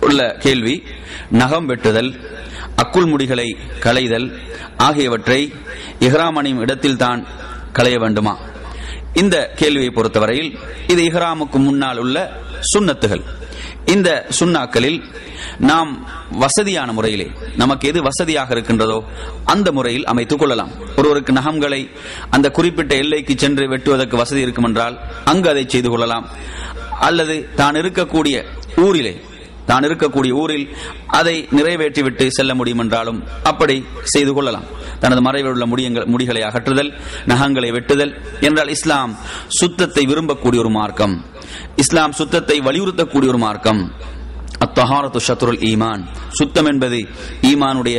உள்ள கேள்வி நகம் வெட்டுதல் அக்குள் முடிகளை களைதல் ஆகியவற்றை இஹ்ராம் அணியும் இடத்தில் தான் களைய வேண்டுமா? இந்த கேள்வியை பொறுத்தவரையில் இது இஹ்ராமுக்கு முன்னால் உள்ள சுண்ணத்துகள். இந்த சுன்னாக்களில் நாம் வசதியான முறையிலே நமக்கு எது வசதியாக இருக்கின்றதோ அந்த முறையில் அமைத்துக் கொள்ளலாம். ஒருவருக்கு நகங்களை அந்த குறிப்பிட்ட எல்லைக்கு சென்று வெட்டுவதற்கு வசதி இருக்கும் என்றால் அங்கு அதை செய்து கொள்ளலாம். அல்லது தான் இருக்கக்கூடிய ஊரிலே தான் இருக்கக்கூடிய ஊரில் அதை நிறைவேற்றிவிட்டு செல்ல முடியும் என்றாலும் அப்படி செய்து கொள்ளலாம். தனது மறைவில் உள்ள முடியங்கள் முடிகளை அகற்றுதல் நகங்களை வெட்டுதல் என்றால் இஸ்லாம் சுத்தத்தை விரும்பக்கூடிய ஒரு மார்க்கம். இஸ்லாம் சுத்தத்தை வலியுறுத்தக்கூடிய ஒரு மார்க்கம். அத்தஹாரத்து ஷத்ருல் ஈமான். சுத்தம் என்பது ஈமானுடைய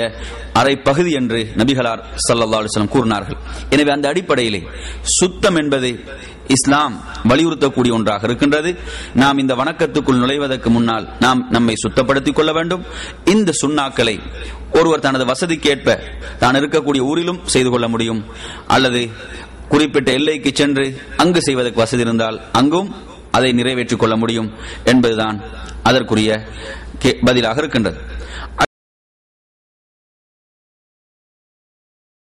அரை பகுதி என்று நபிகளார் சல்லா அலுவலம் கூறினார்கள். எனவே அந்த அடிப்படையிலே சுத்தம் என்பது இஸ்லாம் வலியுறுத்தக்கூடிய ஒன்றாக இருக்கின்றது. நாம் இந்த வணக்கத்துக்குள் நுழைவதற்கு முன்னால் நாம் நம்மை சுத்தப்படுத்திக் கொள்ள வேண்டும். இந்த சுண்ணாக்களை ஒருவர் தனது வசதிக்கேற்ப தான் இருக்கக்கூடிய ஊரிலும் செய்து கொள்ள முடியும். அல்லது குறிப்பிட்ட எல்லைக்கு சென்று அங்கு செய்வதற்கு வசதி இருந்தால் அங்கும் அதை நிறைவேற்றிக் கொள்ள முடியும் என்பதுதான் அதற்குரிய பதிலாக இருக்கின்றது.